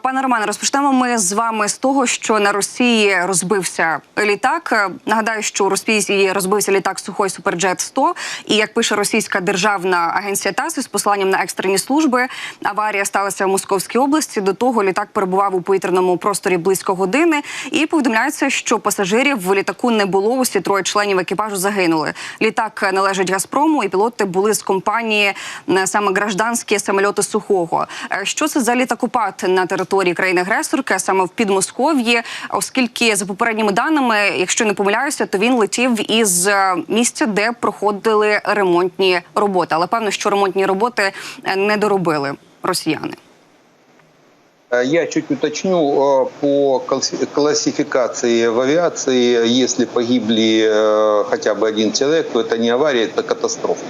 Пане Романе, розпочнемо ми з вами з того, що на Росії розбився літак. Нагадаю, що у Росії розбився літак Сухой Суперджет 100 І як пише російська державна агенція ТАСС з посиланням на екстрені служби, аварія сталася в Московській області. До того літак перебував у повітряному просторі близько години. І повідомляється, що пасажирів в літаку не було. Усі троє членів екіпажу загинули. Літак належить Газпрому, і пілоти були з компанії е, саме гражданські самольоти сухого. Е, Що це за літакопад на території країни-агресорки, а саме в Підмосков'ї, оскільки за попередніми даними, якщо не помиляюся, то він летів із е, місця, де проходили ремонтні роботи. Але певно, що ремонтні роботи е, не доробили росіяни. Э, Я чуть уточню э, по класси- классификации в авиации. Если погибли э, хотя бы один человек, то это не авария, это катастрофа.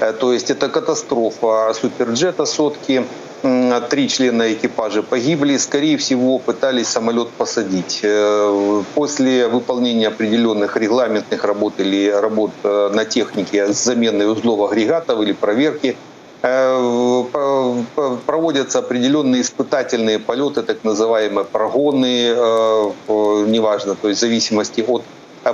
Э, То есть это катастрофа суперджета сотки. Три члена экипажа погибли. Скорее всего, пытались самолет посадить. Э, После выполнения определенных регламентных работ или работ э, на технике с заменой узлов агрегатов или проверки Э, проводятся определенные испытательные полеты, так называемые прогоны, неважно, то есть в зависимости от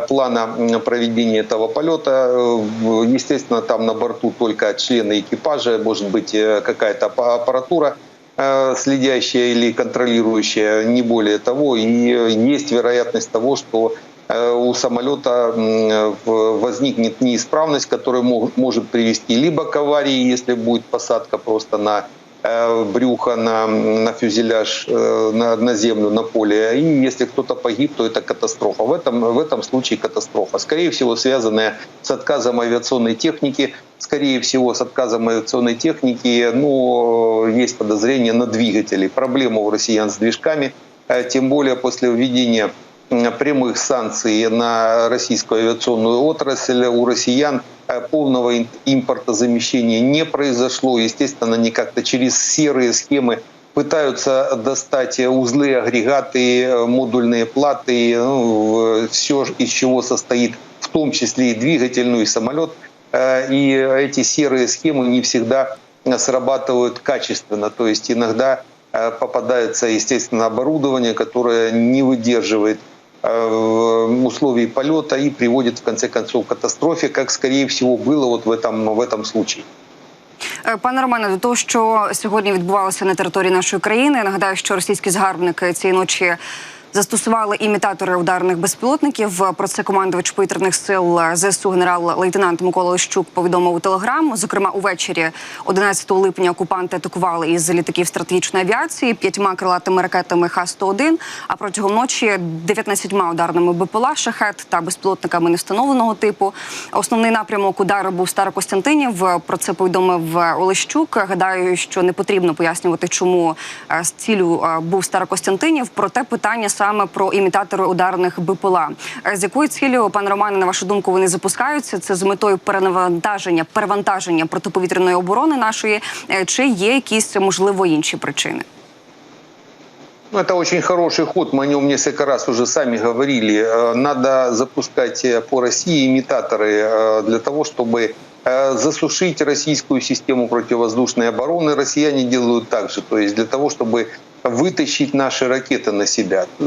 плана м, проведения этого полета. Э, Естественно, там на борту только члены экипажа, может быть э, какая-то аппа- аппаратура, э, следящая или контролирующая, не более того. И э, есть вероятность того, что э, у самолета возникнет неисправность, которая может привести либо к аварии, если будет посадка просто на э, брюхо, на, на фюзеляж, э, на, на землю, на поле. И если кто-то погиб, то это катастрофа. В этом, в этом случае катастрофа. Скорее всего, связанная с отказом авиационной техники. Скорее всего, с отказом авиационной техники, ну, есть подозрение на двигатели. Проблема у россиян с движками. Э, Тем более после введения прямых санкций на российскую авиационную отрасль у россиян полного ин- импортозамещения не произошло. Естественно, они как-то через серые схемы пытаются достать узлы, агрегаты, э, модульные платы, ну, все, из чего состоит в том числе и двигатель, ну и самолет. Э, И эти серые схемы не всегда срабатывают качественно. То есть иногда э, попадается, естественно, оборудование, которое не выдерживает э, условий полета и приводит в конце концов к катастрофе, как скорее всего было вот в этом, в этом случае. Е, Пане Романе, до того, що сьогодні відбувалося на території нашої країни, нагадаю, що російські згарбники цієї ночі. Застосували імітатори ударних безпілотників. Про це командувач повітряних сил ЗСУ генерал-лейтенант Микола Ощук повідомив у телеграм. Зокрема, увечері 11 липня окупанти атакували із літаків стратегічної авіації п'ятьма крилатими ракетами Х-101, а протягом ночі 19 ударними БПЛА «Шахет» та безпілотниками невстановленого типу. Основний напрямок удару був Старокостянтинів. Про це повідомив Олещук. Гадаю, що не потрібно пояснювати, чому е, з цілю е, був Старокостянтинів. Проте питання саме про імітатори ударних БПЛА. Е, З якою цілею, пане Романе, на вашу думку, вони запускаються? Це з метою перенавантаження, перевантаження протиповітряної оборони нашої, е, чи є якісь можливо інші причини? Ну, это очень хороший ход, мы о нем несколько раз уже сами говорили. Э, Надо запускать э, по России имитаторы э, для того, чтобы э, засушить российскую систему противовоздушной обороны. Россияне делают так же, то есть для того, чтобы вытащить наши ракеты на себя. Э,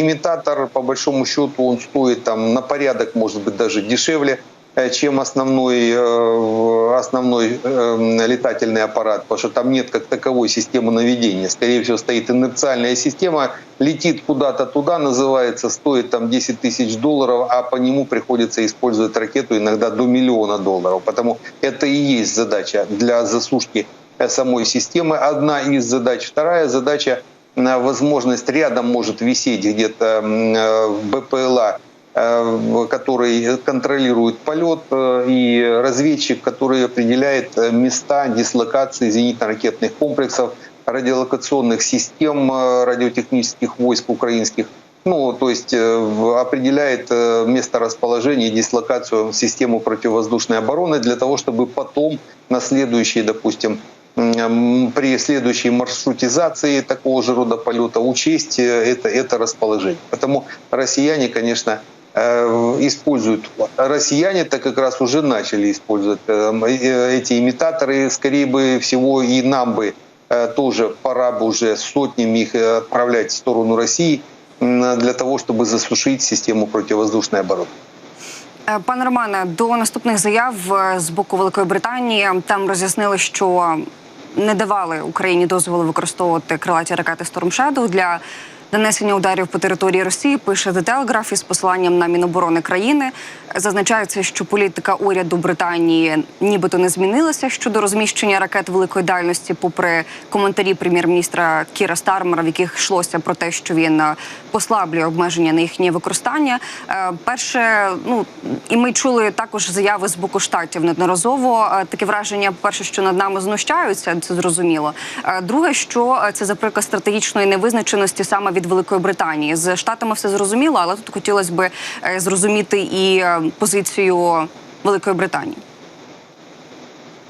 Имитатор, по большому счету, он стоит там на порядок, может быть, даже дешевле, э, чем основной, э, основной э, летательный аппарат, потому что там нет как таковой системы наведения. Скорее всего, стоит инерциальная система, летит куда-то туда, называется, стоит там 10 тысяч долларов, а по нему приходится использовать ракету иногда до миллиона долларов. Потому это и есть задача для засушки э, самой системы. Одна из задач. Вторая задача возможность рядом может висеть где-то э, БПЛА э, который контролирует полет, э, и разведчик, который определяет э, места дислокации зенитно-ракетных комплексов, радиолокационных систем э, радиотехнических войск украинских. Ну, то есть э, определяет э, место расположения и дислокацию систему противовоздушной обороны для того, чтобы потом на следующие, допустим, при следующей маршрутизации такого же рода полета учесть э, это, это расположение. Поэтому россияне, конечно, э, используют. Россияне-то как раз уже начали использовать э, э, эти имитаторы. Скорее бы всего и нам бы э, тоже пора бы уже сотнями их э, отправлять в сторону России м, для того, чтобы засушить систему противовоздушной обороны. Е, Пане Романе, до наступних заяв е, з боку Великої Британії там роз'яснили, що не давали Україні дозволу використовувати крилаті ракети Storm Shadow для нанесення ударів по території Росії. Пише The Telegraph із посиланням на Міноборони країни. Зазначається, що політика уряду Британії нібито не змінилася щодо розміщення ракет великої дальності, попри коментарі прем'єр-міністра Кіра Стармера, в яких йшлося про те, що він е, послаблює обмеження на їхнє використання. Е, Перше, ну і ми чули також заяви з боку штатів неодноразово. Е, Таке враження, перше, що над нами знущаються, це зрозуміло. Друге, що це за приклад стратегічної невизначеності саме від Великої Британії. З штатами все зрозуміло, але тут хотілося б зрозуміти і позицію Великої Британії.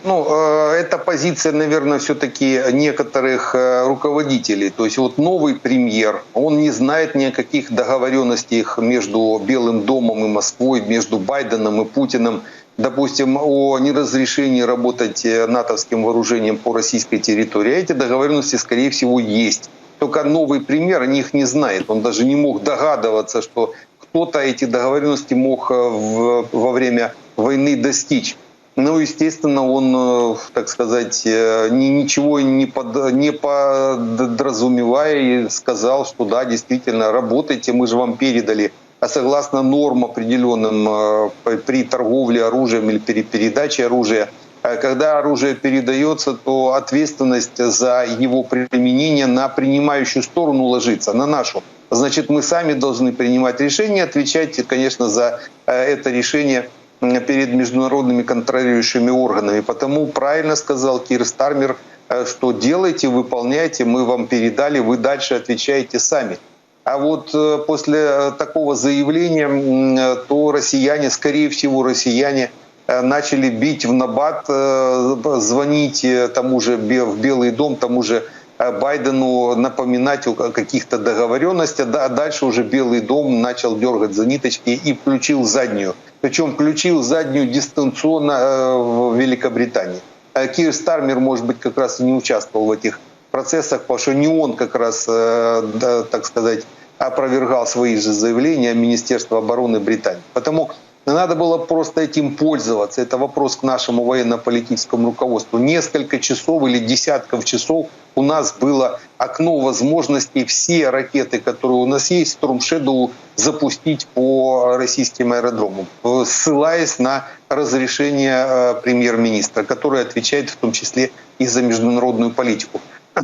Ну, э, это позиция, наверное, все-таки некоторых э, руководителей. То есть вот новый премьер, он не знает ни о каких договоренностях между Белым домом и Москвой, между Байденом и Путиным, допустим, о неразрешении работать э, натовским вооружением по российской территории. А Эти договоренности, скорее всего, есть. Только новый премьер о них не знает. Он даже не мог догадываться, что кто-то эти договоренности мог э, в- во время войны достичь. Ну, естественно, он, э, так сказать, э, ни- ничего не, под, не подразумевая, сказал, что да, действительно, работайте, мы же вам передали. А согласно норм определенным при торговле оружием или при передаче оружия, когда оружие передается, то ответственность за его применение на принимающую сторону ложится, на нашу. Значит, мы сами должны принимать решения, отвечать, конечно, за э, это решение перед международными контролирующими органами. Потому правильно сказал Кир Стармер, э, что делайте, выполняйте, мы вам передали, вы дальше отвечаете сами. А вот э, после такого заявления, то россияне, скорее всего, россияне начали бить в набат, звонить тому же в Белый дом, тому же Байдену напоминать о каких-то договоренностях, а дальше уже Белый дом начал дергать за ниточки и включил заднюю. Причем включил заднюю дистанционно э, в Великобритании. Э, Кир Стармер, может быть, как раз и не участвовал в этих процессах, потому что не он как раз, э, так сказать, опровергал свои же заявления Министерства обороны Британии. Потому надо было просто этим пользоваться. Это вопрос к нашему военно-политическому руководству. Несколько часов или десятков часов у нас было окно возможностей все ракеты, которые у нас есть, Storm Shadow запустить по российским аэродромам, ссылаясь на разрешение э, премьер-министра, который отвечает в том числе и за международную политику.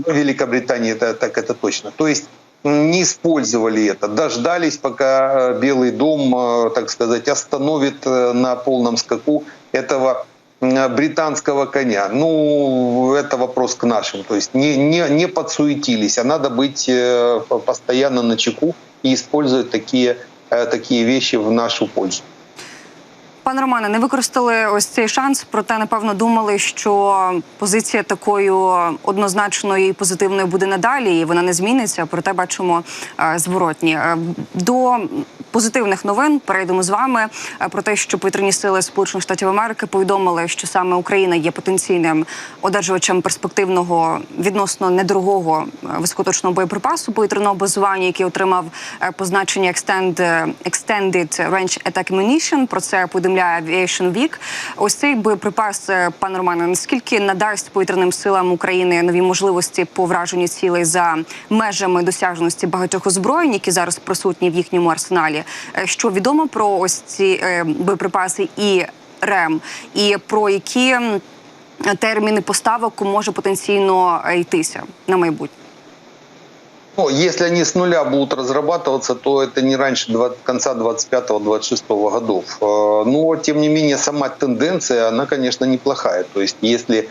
Великобритании это так это точно. То есть не использовали это, дождались, пока э, Белый дом, э, так сказать, остановит на полном скаку этого британского коня. Ну, это вопрос к нашим. То есть не, не, не подсуетились, а надо быть э, постоянно на чеку и использовать такие, э, такие вещи в нашу пользу. Пане Романе, не використали ось цей шанс, проте напевно думали, що позиція такою однозначною і позитивною буде надалі, і вона не зміниться. Проте бачимо е, зворотні. Е, До позитивних новин перейдемо з вами е, про те, що повітряні сили Сполучених Штатів Америки повідомили, що саме Україна є потенційним одержувачем перспективного відносно недорогого е, високоточного боєприпасу повітряного базування, який отримав е, позначення Extend, Extended Range Attack Ammunition. Про це повідомляє Aviation Week. Ось цей боєприпас, пане Романе, наскільки надасть повітряним силам України нові можливості по враженню цілей за межами досяжності багатьох озброєнь, які зараз присутні в їхньому арсеналі? Е, Що відомо про ось ці е, боєприпаси і РЕМ, і про які м, терміни поставок може потенційно е, йтися на майбутнє? Ну, если они с нуля будут разрабатываться, то это не раньше два- конца 25-26 годов. Э, Но, тем не менее, сама тенденция, она, конечно, неплохая. То есть, если э,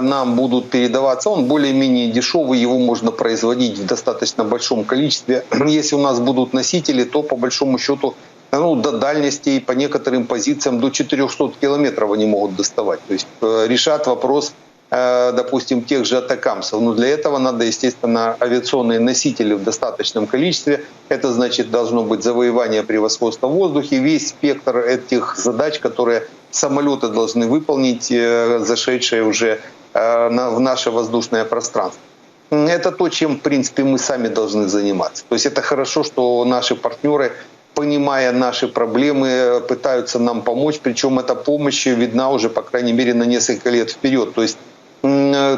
нам будут передаваться, он более-менее дешевый, его можно производить в достаточно большом количестве. Если у нас будут носители, то, по большому счету, ну, до дальностей по некоторым позициям до 400 километров они могут доставать. То есть э, решат вопрос э, допустим, тех же атакамсов. Но для этого надо, естественно, авиационные носители в достаточном количестве. Это значит, должно быть завоевание превосходства в воздухе, весь спектр этих задач, которые самолеты должны выполнить, э, зашедшие уже э, в наше воздушное пространство. Это то, чем, в принципе, мы сами должны заниматься. То есть это хорошо, что наши партнеры, понимая наши проблемы, э, пытаются нам помочь. Причем эта помощь видна уже, по крайней мере, на несколько лет вперед. То есть э,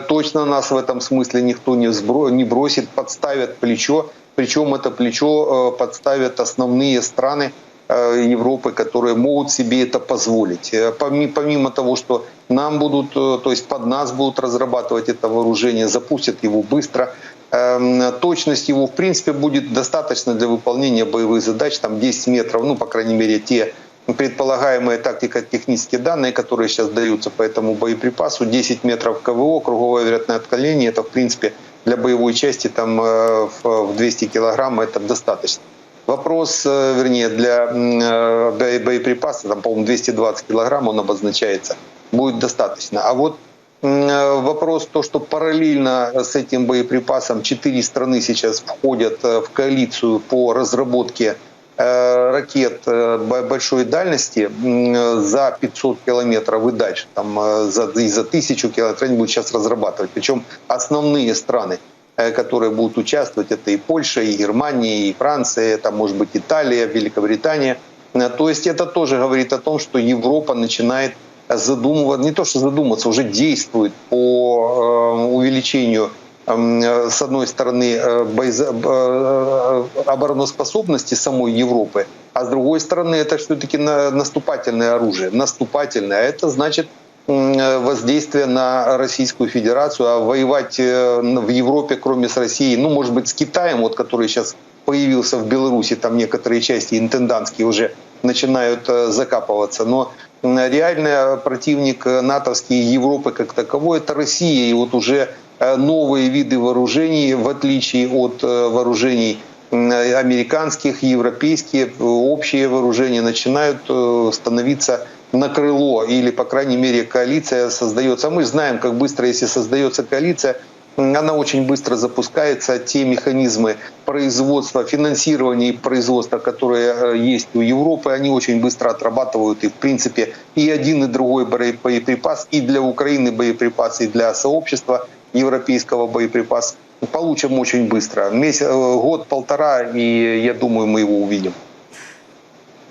точно нас в этом смысле никто не, сбро- не бросит, подставят плечо. Причем это плечо э, подставят основные страны э, Европы, которые могут себе это позволить. Э, поми- Помимо того, что нам будут, э, то есть под нас будут разрабатывать это вооружение, запустят его быстро. Эм, Точность его, в принципе, будет достаточно для выполнения боевых задач, там 10 метров, ну, по крайней мере, те предполагаемые тактико-технические данные, которые сейчас даются по этому боеприпасу, 10 метров КВО, круговое вероятное отклонение, это, в принципе, для боевой части там э, в в 200 килограмм это достаточно. Вопрос, э, вернее, для э, бо- боеприпаса, там, по-моему, 220 килограмм он обозначается, будет достаточно. А вот вопрос то, что параллельно с этим боеприпасом четыре страны сейчас входят в коалицию по разработке ракет э, бо- большой дальности э, за 500 километров и дальше, там э, за, и за 1000 километров они будут сейчас разрабатывать. Причем основные страны, э, которые будут участвовать, это и Польша, и Германия, и Франция, это может быть Италия, Великобритания. Э, То есть это тоже говорит о том, что Европа начинает задумываться, не то что задуматься, уже действует по э, увеличению э, с одной стороны, э, э, обороноспособности самой Европы, а с другой стороны, это все-таки наступательное оружие. Наступательное. Это значит э, воздействие на Российскую Федерацию, а воевать э, в Европе, кроме с Россией, ну, может быть, с Китаем, вот, который сейчас появился в Беларуси, там некоторые части интендантские уже начинают э, закапываться, но реальный противник э, натовский Европы как таковой – это Россия, и вот уже э, новые виды вооружений, в отличие от э, вооружений м, американских, европейские, э, общие вооружения начинают э, становиться на крыло, или, по крайней мере, коалиция создается. А мы знаем, как быстро, если создается коалиция, она очень быстро запускается. Те механизмы производства, финансирования и производства, которые э, есть у Европы, они очень быстро отрабатывают. И, в принципе, и один, и другой боеприпас, и для Украины боеприпас, и для сообщества европейского боеприпаса получим очень быстро. Месяц, год-полтора, и я думаю, мы его увидим.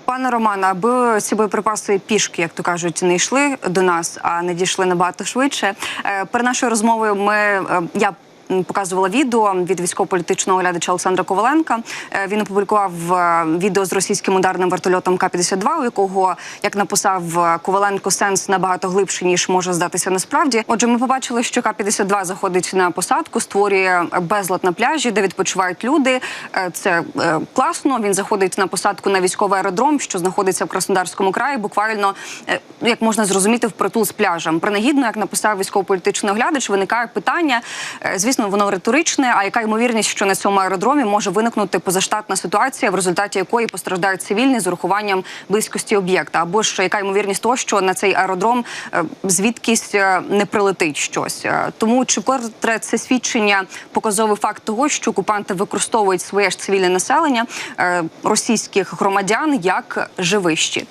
Пане Романе, аби ці боєприпаси пішки, як то кажуть, не йшли до нас, а не дійшли набагато швидше. Е, Перед нашою розмовою ми е, я. Показувала відео від військово-політичного оглядача Олександра Коваленка. Е, Він опублікував е, відео з російським ударним вертольотом К-52, у якого, як написав е, Коваленко, сенс набагато глибший, ніж може здатися насправді. Отже, ми побачили, що К-52 заходить на посадку, створює безлад на пляжі, де відпочивають люди. Це класно. Він заходить на посадку на військовий аеродром, що знаходиться в Краснодарському краї. Буквально як можна зрозуміти, впритул з пляжем. Принагідно, як написав військово-політичний оглядач, виникає питання. е, Звісно, воно риторичне. А яка ймовірність, що на цьому аеродромі може виникнути позаштатна ситуація, в результаті якої постраждають цивільні з урахуванням близькості об'єкта? Або ж яка ймовірність того, що на цей аеродром е, звідкись е, не прилетить щось? Е, Тому чи вкотре це свідчення показовий факт того, що окупанти використовують своє ж цивільне населення російських громадян як живий щит?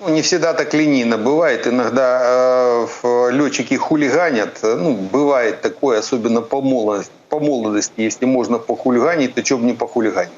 Ну, не всегда так линейно бывает. Иногда э, летчики хулиганят. Ну, бывает такое, особенно по молодости. По молодости, если можно похулиганить, то что бы не похулиганить.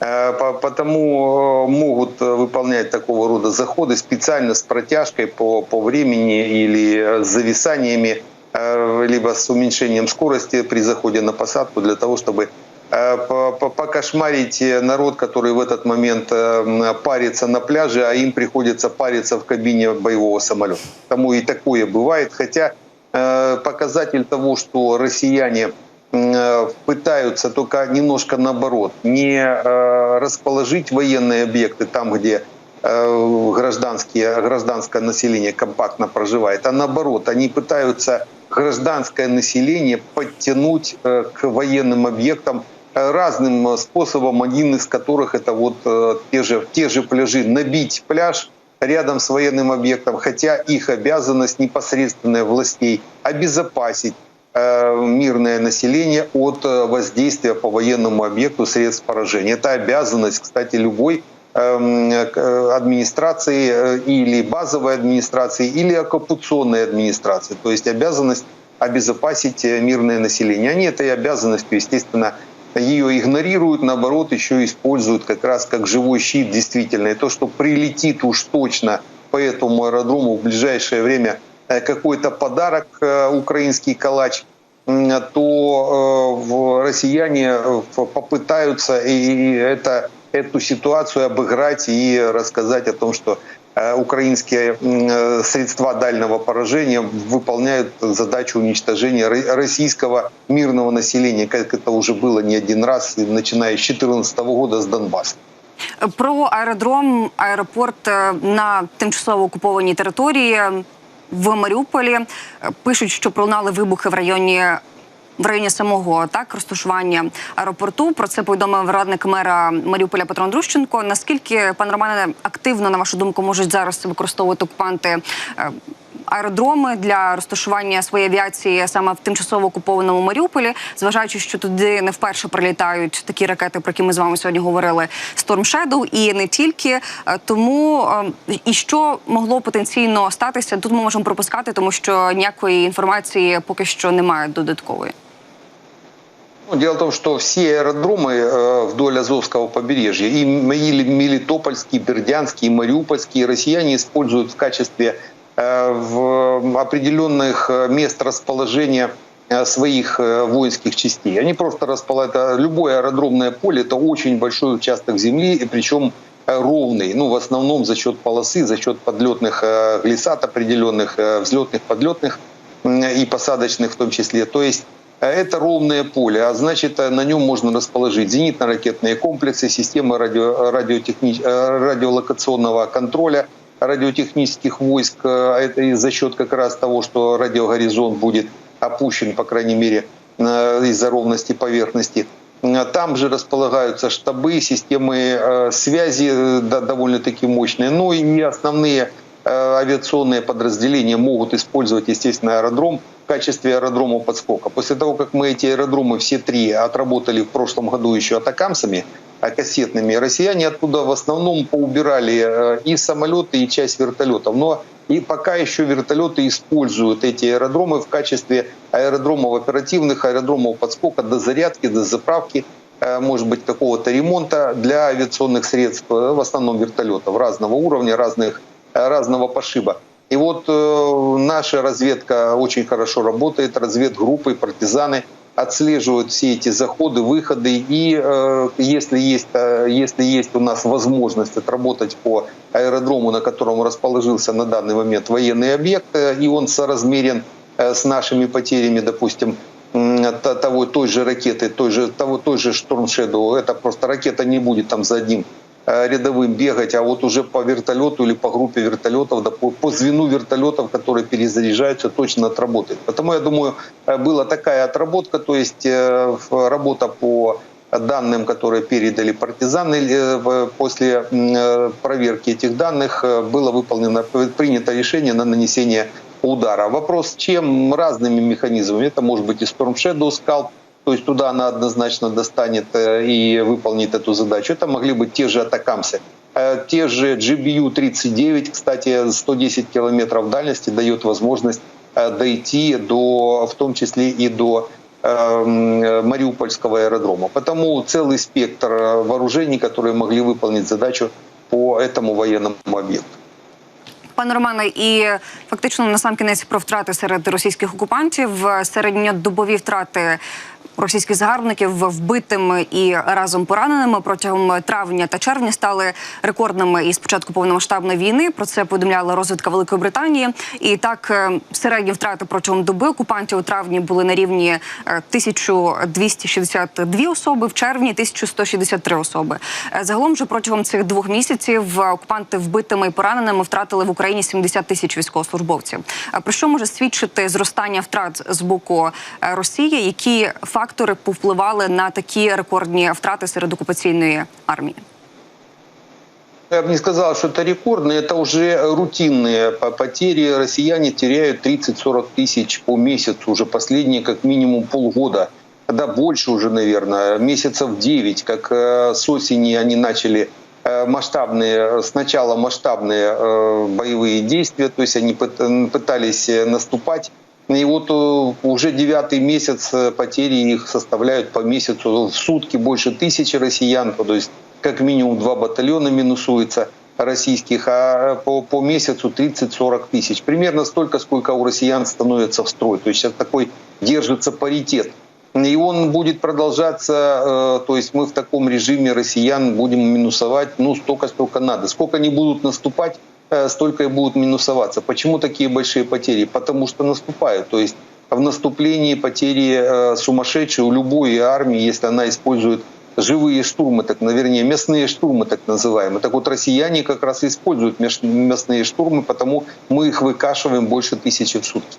Э, по- Потому э, могут выполнять такого рода заходы специально с протяжкой по, по времени или с зависаниями, э, либо с уменьшением скорости при заходе на посадку для того, чтобы покошмарить э, народ, который в этот момент э, парится на пляже, а им приходится париться в кабине боевого самолета. Тому и такое бывает. Хотя э, показатель того, что россияне пытаются только немножко наоборот, не расположить военные объекты там, где гражданские, гражданское население компактно проживает, а наоборот, они пытаются гражданское население подтянуть к военным объектам разным способом, один из которых это вот э, те же, те же пляжи, набить пляж рядом с военным объектом, хотя их обязанность непосредственная властей обезопасить э, мирное население от э, воздействия по военному объекту средств поражения. Это обязанность, кстати, любой эм, администрации или базовой администрации, или оккупационной администрации. То есть обязанность обезопасить мирное население. Они этой обязанностью, естественно, ее игнорируют, наоборот, еще используют как раз как живой щит, действительно. И то, что прилетит уж точно по этому аэродрому в ближайшее время э, какой-то подарок, э, украинский калач, то э, россияне попытаются и это, эту ситуацию обыграть и рассказать о том, что украинские м, э, средства дальнего поражения выполняют задачу уничтожения ро- российского мирного населения, как это уже было не один раз, начиная с 2014 года с Донбасса. Про аеродром, аеропорт е, на тимчасово окупованій території в Маріуполі Е, пишуть, що пролунали вибухи в районі. в районі самого так розташування аеропорту про це повідомив радник мера Маріуполя Петро Андрущенко. Наскільки пан Романе активно на вашу думку можуть зараз використовувати окупанти е, аеродроми для розташування своєї авіації саме в тимчасово окупованому Маріуполі, зважаючи, що туди не вперше прилітають такі ракети, про які ми з вами сьогодні говорили, Storm Shadow, і не тільки Е, тому е, і що могло потенційно статися, тут ми можемо пропускати, тому що ніякої інформації поки що немає додаткової. Ну, дело в том, что все аэродромы э, вдоль Азовского побережья, и М- и Мелитопольский, Бердянский, и Мариупольский, россияне используют в качестве э, в определенных э, мест расположения э, своих э, воинских частей. Они просто располагают... Любое аэродромное поле — это очень большой участок земли, и причем э, ровный, ну, в основном за счет полосы, за счет подлетных э, глиссад определенных, э, взлетных, подлетных и посадочных в том числе. То есть э, это ровное поле, а значит, э, на нем можно расположить зенитно-ракетные комплексы, системы радио, радиотехни- э, радиолокационного контроля, радиотехнических войск. э, Это и за счет как раз того, что радиогоризонт будет опущен, по крайней мере, э, из-за ровности поверхности. Э, Там же располагаются штабы, системы связи довольно-таки мощные. Ну и основные э, авиационные подразделения могут использовать, естественно, аэродром в качестве аэродрома подскока. После того, как мы эти аэродромы все три отработали в прошлом году еще атакамсами, а, кассетными, россияне оттуда в основном поубирали э, и самолеты, и часть вертолетов. Но и пока еще вертолеты используют эти аэродромы в качестве аэродромов оперативных, аэродромов подскока, до зарядки, до заправки, э, может быть, какого-то ремонта для авиационных средств, э, в основном вертолетов разного уровня, разных, разного пошиба. И вот наша разведка очень хорошо работает, разведгруппы, партизаны отслеживают все эти заходы, выходы. И э, если, есть, э, если есть у нас возможность отработать по аэродрому, на котором расположился на данный момент военный объект, э, и он соразмерен э, с нашими потерями, допустим, т- того, той же ракеты, той же, того, той же Storm Shadow, это просто ракета не будет там за одним э, рядовым бегать, а вот уже по вертолету или по группе вертолетов, да, по, по звену вертолетов, которые перезаряжаются, точно отработает. Потому я думаю, э, была такая отработка, то есть э, работа по данным, которые передали партизаны э, после э, проверки этих данных, э, было выполнено, принято решение на нанесение удара. Вопрос, чем разными механизмами. Это может быть и Storm Shadow Scalp, то есть туда она однозначно достанет э, и выполнит эту задачу. Это могли быть те же атакамсы. Э, Те же GBU-39, кстати, 110 километров дальности дает возможность э, дойти до, в том числе и до э, Мариупольского аэродрома. Потому целый спектр э, вооружений, которые могли выполнить задачу по этому военному объекту. Пане Романе, і фактично на сам кінець про втрати серед російських окупантів, середньодобові втрати російських загарбників вбитими і разом пораненими протягом травня та червня стали рекордними із початку повномасштабної війни. Про це повідомляла розвідка Великої Британії. І так е, середні втрати протягом доби окупантів у травні були на рівні е, 1262 особи, в червні 1163 особи. Е, Загалом же протягом цих двох місяців е, окупанти вбитими і пораненими втратили в Україні 70 тисяч військовослужбовців. Е, Про що може свідчити зростання втрат з боку е, Росії? Які фактори повпливали на такі рекордні втрати серед окупаційної армії? Я бы не сказал, что это рекордные, это уже рутинные по- потери. Россияне теряют 30-40 тысяч по месяцу, уже последние как минимум полгода. Да больше уже, наверное, месяцев 9, как э, с осени они начали э, масштабные, сначала масштабные э, боевые действия, то есть они пыт- пытались э, наступать. и вот э, уже девятый месяц э, потери их составляют по месяцу в сутки больше тысячи россиян, то есть как минимум два батальона минусуется российских, а по, по месяцу 30-40 тысяч. Примерно столько, сколько у россиян становится в строй. То есть сейчас такой держится паритет. И он будет продолжаться, э, то есть мы в таком режиме россиян будем минусовать, ну, столько, сколько надо. Сколько они будут наступать, столько и будут минусоваться. Почему такие большие потери? Потому что наступают. То есть в наступлении потери э, сумасшедшие у любой армии, если она использует живые штурмы, так, вернее, мясные штурмы, так называемые. Так вот, россияне как раз используют мясные штурмы, потому мы их выкашиваем больше тысячи в сутки.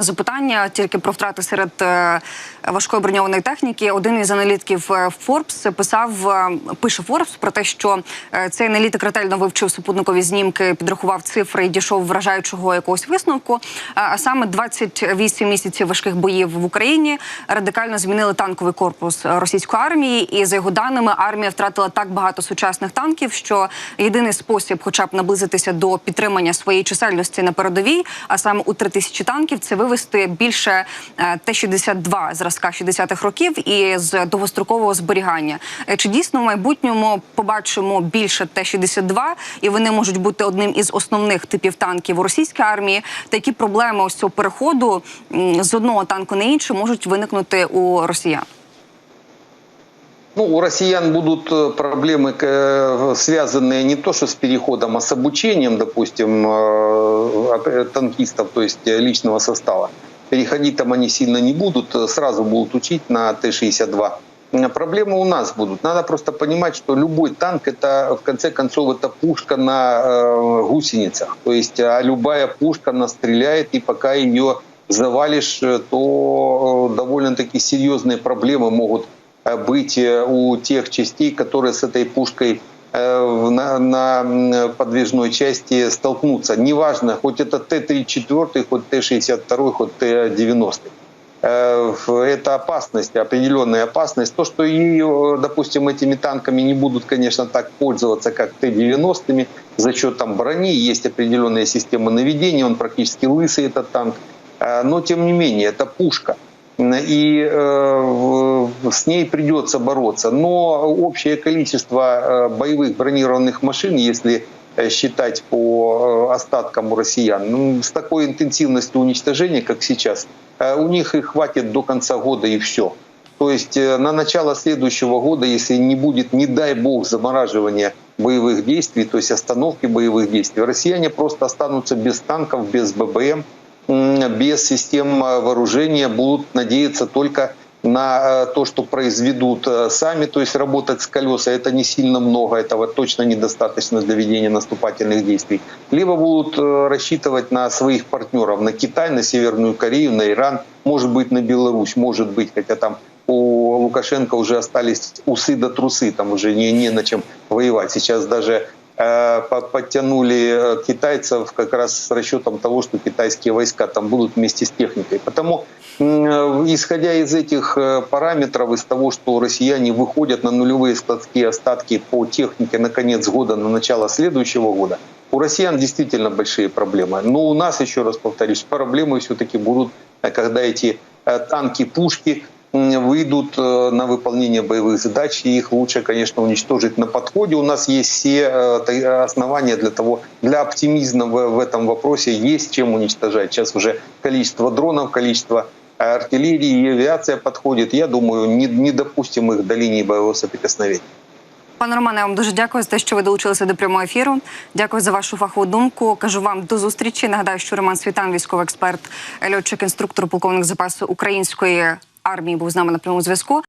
Запитання тільки про втрати серед е, важкої броньованої техніки. Один із аналітиків е, Forbes писав, е, пише Forbes про те, що е, цей аналітик ретельно вивчив супутникові знімки, підрахував цифри і дійшов вражаючого якогось висновку. Е, А саме 28 місяців важких боїв в Україні радикально змінили танковий корпус російської армії. І за його даними, армія втратила так багато сучасних танків, що єдиний спосіб, хоча б наблизитися до підтримання своєї чисельності на передовій, а саме у 3 тисячі танків, це вивести більше е, Т-62 зразка 60-х років і з довгострокового зберігання. Е, Чи дійсно в майбутньому побачимо більше Т-62, і вони можуть бути одним із основних типів танків у російській армії? Та які проблеми ось цього переходу з одного танку на інший можуть виникнути у росіян? Ну, у россиян будут э, проблемы, э, связанные не то что с переходом, а с обучением, допустим, э, танкистов, то есть личного состава. Переходить там они сильно не будут, сразу будут учить на Т-62. Э, Проблемы у нас будут. Надо просто понимать, что любой танк это в конце концов это пушка на э, гусеницах. То есть а любая пушка она стреляет, и пока ее завалишь, то довольно-таки серьезные проблемы могут быть э, у тех частей, которые с этой пушкой э, на, на подвижной части столкнутся. Неважно, хоть это Т-34, хоть Т-62, хоть Т-90. Э, Это опасность, определенная опасность. То, что э, допустим, этими танками не будут, конечно, так пользоваться, как Т-90, за счет там брони, есть определенная система наведения, он практически лысый, этот танк. Но, тем не менее, это пушка и э, с ней придется бороться. Но общее количество э, боевых бронированных машин, если э, считать по остаткам у россиян, ну, с такой интенсивностью уничтожения, как сейчас, у них и хватит до конца года и все. То есть на начало следующего года, если не будет, не дай бог, замораживания боевых действий, то есть остановки боевых действий, россияне просто останутся без танков, без ББМ, без систем э, вооружения, будут надеяться только на э, то, что произведут э, сами, то есть работать с колеса, это не сильно много, этого точно недостаточно для ведения наступательных действий. Либо будут э, рассчитывать на своих партнеров, на Китай, на Северную Корею, на Иран, может быть, на Беларусь, может быть, хотя там у Лукашенко уже остались усы до трусы, там уже не, не на чем воевать. Сейчас даже подтянули э, китайцев как раз с расчетом того, что китайские войска там будут вместе с техникой. Потому, э, исходя из этих э, параметров, из того, что россияне выходят на нулевые складские остатки по технике на конец года, на начало следующего года, у россиян действительно большие проблемы. Но у нас, еще раз повторюсь, проблемы все-таки будут, э, когда эти э, танки, пушки выйдут э, на выполнение боевых задач, и их лучше, конечно, уничтожить на подходе. У нас есть все э, та- основания для того, для оптимизма в, в этом вопросе, есть чем уничтожать. Сейчас уже количество дронов, количество э, артиллерии и авиация подходит. Я думаю, не, не допустим их до линии боевого соприкосновения. Пане Романе, я вам дуже дякую за те, що ви долучилися до прямого ефіру. Дякую за вашу фахову думку. Кажу вам до зустрічі. Нагадаю, що Роман Світан, військовий експерт, льотчик, інструктор, полковник запасу української армії, був з нами на прямому зв'язку.